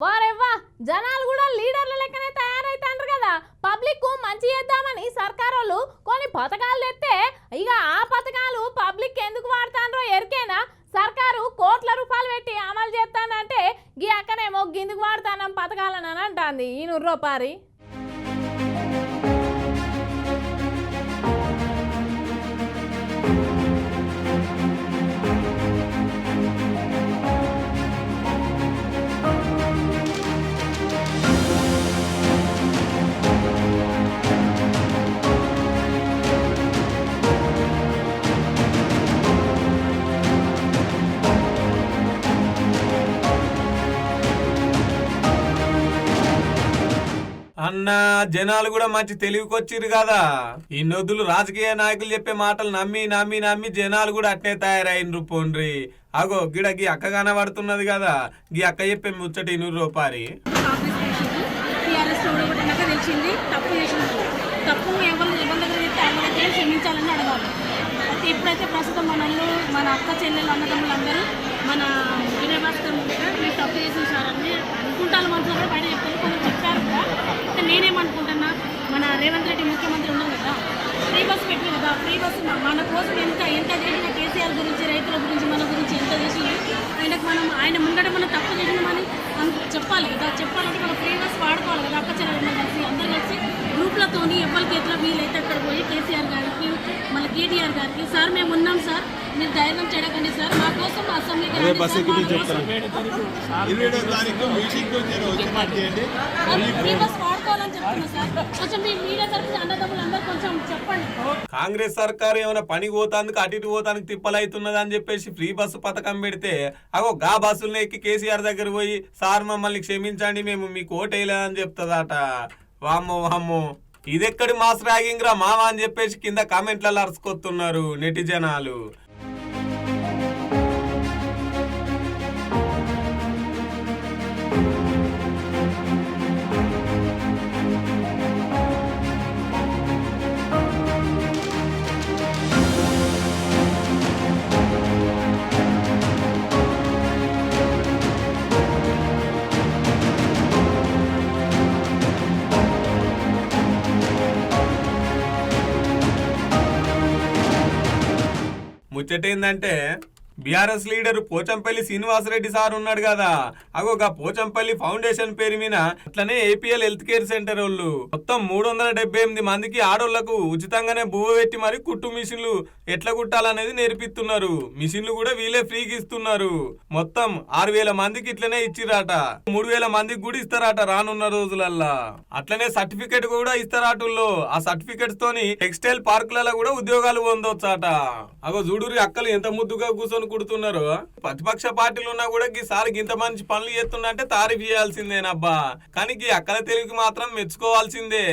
వారెవ్వా జనాలు కూడా లీడర్ల లెక్కనే తయారైతాండ్రు కదా. పబ్లిక్కు మంచి చేద్దామని సర్కారోళ్ళు కొన్ని పథకాలు తెస్తే ఇక ఆ పథకాలు పబ్లిక్ ఎందుకు వాడతానో ఎరికేనా? సర్కారు కోట్ల రూపాయలు పెట్టి అమలు చేస్తానంటే గీ అక్కనేమో గిందుకు వాడతానం పథకాలను అని అంటాంది. ఈ నూరు you అన్న జనాలు కూడా మంచి తెలివికొచ్చిరు కదా. ఈ నొద్దులు రాజకీయ నాయకులు చెప్పే మాటలు నమ్మి నమ్మి నమ్మి జనాలు కూడా అట్నే తయారైనరు పోండ్రి. అగో గిడ గీ అక్క కనబడుతున్నది కదా. గీ అక్క చెప్పే ముచ్చటి నూరు రూపాయి కాంగ్రెస్ తప్పు ఎవరు క్షమించాలని అడగాలి. ఇప్పుడైతే ప్రస్తుతం మనల్ని మన అక్క చెల్లెలు అన్నదమ్ములందరూ రేవంత్ రెడ్డి ముఖ్యమంత్రి ఉన్నారు కదా ఫ్రీ బస్ పెట్టి కదా ఫ్రీ బస్ మన కోసం ఎంత ఎంత చేసిన కేసీఆర్ గురించి రైతుల గురించి మన గురించి ఎంత చేసింది ఆయనకు మనం ఆయన ముంగట మనం తప్పు చేసినామని చెప్పాలి కదా చెప్పాలంటే మనం ఫ్రీ బస్ వాడుకోవాలి కదా అక్క చెల్లెలు కలిసి అందరు కలిసి గ్రూప్లతోని ఎవరికి ఎట్లా వీలైతే అక్కడ పోయి కేసీఆర్ గారికి మళ్ళీ కేటీఆర్ గారికి సార్ మేము ఉన్నాం సార్ మీరు ధైర్యం చేయకండి సార్ మా కోసం అసెంబ్లీకి రండి సార్, మా కోసం కాంగ్రెస్ సర్కారు ఏమైనా పని పోతానికి అటు ఇటు పోతానికి తిప్పలైతున్నది అని చెప్పేసి ఫ్రీ బస్సు పథకం పెడితే అగో గా బస్సులను ఎక్కి కేసీఆర్ దగ్గర పోయి సార్ మమ్మల్ని క్షమించండి మేము మీకు ఓటేయలేదని చెప్తుందట. వామ్మో వామ్మో. ఇదెక్కడి మాస్ ర్యాగింగ్ రా మావా అని చెప్పేసి కింద కామెంట్లలో అరుచుకొస్తున్నారు నెటిజనాలు. ముచ్చట ఏంటంటే BRS leader Pochampally Srinivasa Reddy sir ఉన్నాడు కదా. అగో గా పోచంపల్లి ఫౌండేషన్ పేరు మీద అట్లనే ఏపీఎల్ హెల్త్ కేర్ సెంటర్ వాళ్ళు మొత్తం మూడు వందల డెబ్బై ఎనిమిది మందికి ఆడోళ్ళకు ఉచితంగానే బువ్వ పెట్టి మరి కుట్టు మిషన్లు ఎట్లా కుట్టాలనేది నేర్పిస్తున్నారు. మిషన్లు కూడా వీళ్ళే ఫ్రీకి ఇస్తున్నారు. మొత్తం ఆరు వేల మందికి ఇట్లనే ఇచ్చిరాట మూడు వేల మందికి కూడా ఇస్తారట రానున్న రోజులల్లా. అట్లనే సర్టిఫికేట్ కూడా ఇస్తారాటుల్లో. ఆ సర్టిఫికెట్స్ తోని టెక్స్టైల్ పార్కులలో కూడా ఉద్యోగాలు పొందొచ్చట. అగో చూడురి అక్కలు ఎంత ముద్దుగా కూర్చొని కుడుతున్నారు. ప్రతిపక్ష పార్టీలు ఉన్నా కూడా ఈసారి ఇంత మంచి పనులు చేస్తుందంటే తారీఫ్ చేయాల్సిందేనబ్బా. కానీ ఈ అక్కల తెలివికి మాత్రం మెచ్చుకోవాల్సిందే.